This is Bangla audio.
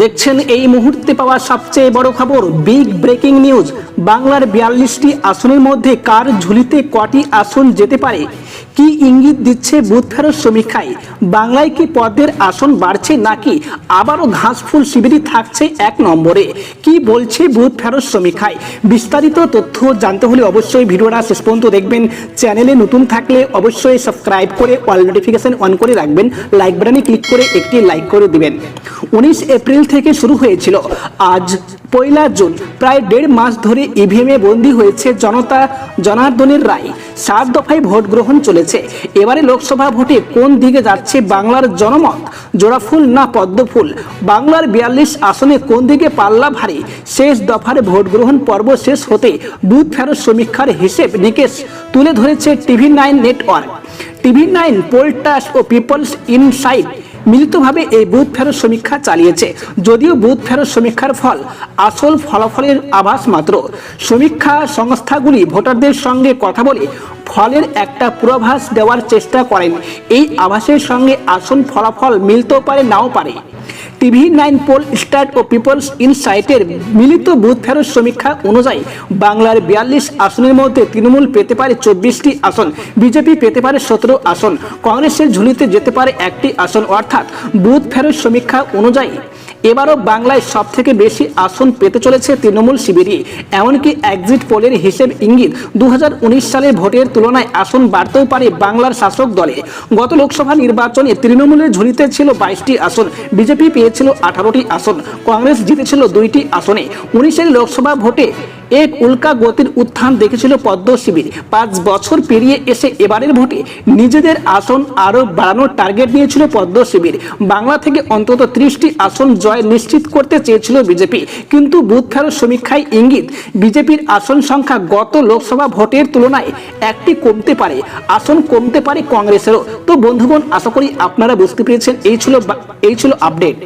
দেখছেন এই মুহূর্তে পাওয়া সবচেয়ে বড় খবর বিগ ব্রেকিং নিউজ বাংলার বিয়াল্লিশটি আসনের মধ্যে কার ঝুলিতে কটি আসন যেতে পারে? কি ইঙ্গিত দিচ্ছে বুথ ফেরত সমীক্ষায়? বাংলায় কি পদের আসন বাড়ছে নাকি আবারও ঘাসফুল শিবিরই থাকছে এক নম্বরে? কি বলছে বুথ ফেরত সমীক্ষায়? বিস্তারিত তথ্য জানতে হলে অবশ্যই ভিডিওটা শেষ পর্যন্ত দেখবেন। চ্যানেলে নতুন থাকলে অবশ্যই সাবস্ক্রাইব করে অল নোটিফিকেশন অন করে রাখবেন। লাইক বাটনে ক্লিক করে একটি লাইক করে দিবেন। উনিশ এপ্রিল থেকে শুরু হয়েছিল। আজ পয়লা জুন, প্রায় দেড় মাস ধরে ইভিএমে বন্দী হয়েছে জনতা জনার্দনের রায়। সাত দফায় ভোট গ্রহণ চলেছে। এবারে লোকসভা ভোটে কোন দিকে যাচ্ছে বাংলার জনমত? জোড়াফুল না পদ্মফুল বাংলার বিয়াল্লিশ আসনে কোন দিকে পাল্লা ভারী? শেষ দফার ভোট গ্রহণ পর্ব শেষ হতে বুথ ফেরত সমীক্ষার হিসেব নিকেশ তুলে ধরেছে TV nine network. TV nine Polstrat ও পিপলস ইনসাইট মিলিতভাবে এই বুথ ফেরত সমীক্ষা চালিয়েছে। যদিও বুথ ফেরত সমীক্ষার ফল, আসল ফলাফলের আভাস মাত্র। সমীক্ষা সংস্থাগুলি ভোটারদের সঙ্গে কথা বলে ফলের একটা পূর্বাভাস দেওয়ার চেষ্টা করেন। এই আভাসের সঙ্গে আসল ফলাফল মিলতেও পারে, নাও পারে। টিভি নাইন পোল স্টার্ট ও পিপলস ইন সাইটের মিলিত বুথ ফেরত সমীক্ষা অনুযায়ী বাংলার বিয়াল্লিশ আসনের মধ্যে তৃণমূল পেতে পারে চব্বিশটি আসন, বিজেপি পেতে পারে সতেরো আসন, কংগ্রেসের ঝুলিতে যেতে পারে একটি আসন, অর্থাৎ বুথ ফেরত সমীক্ষা অনুযায়ী এবারও বাংলায় সব থেকে বেশি আসন পেতে চলেছে তৃণমূল শিবিরই। এমনকি এক্সিট পোলের হিসেব ইঙ্গিত দু সালের ভোটের তুলনায় আসন বাড়তেও পারে বাংলার শাসক দলে। গত লোকসভা নির্বাচনে তৃণমূলের ঝুলিতে ছিল বাইশটি আসন, বিজেপি পেয়েছিল আঠারোটি আসন, কংগ্রেস জিতেছিল দুইটি আসনে। উনিশের লোকসভা ভোটে এক উল্কা গতির উত্থান দেখেছিল পদ্ম শিবির। পাঁচ বছর পেরিয়ে এসে এবারের ভোটে নিজেদের আসন আরও বাড়ানোর টার্গেট নিয়েছিল পদ্ম শিবির। বাংলা থেকে অন্তত ত্রিশটি আসন জয় নিশ্চিত করতে চেয়েছিল বিজেপি। কিন্তু বুথ সমীক্ষায় ইঙ্গিত, বিজেপির আসন সংখ্যা গত লোকসভা ভোটের তুলনায় একটি কমতে পারে, আসন কমতে পারে কংগ্রেসেরও। তো বন্ধুগণ, আশা করি আপনারা বুঝতে পেরেছেন, এই ছিল এই ছিল আপডেট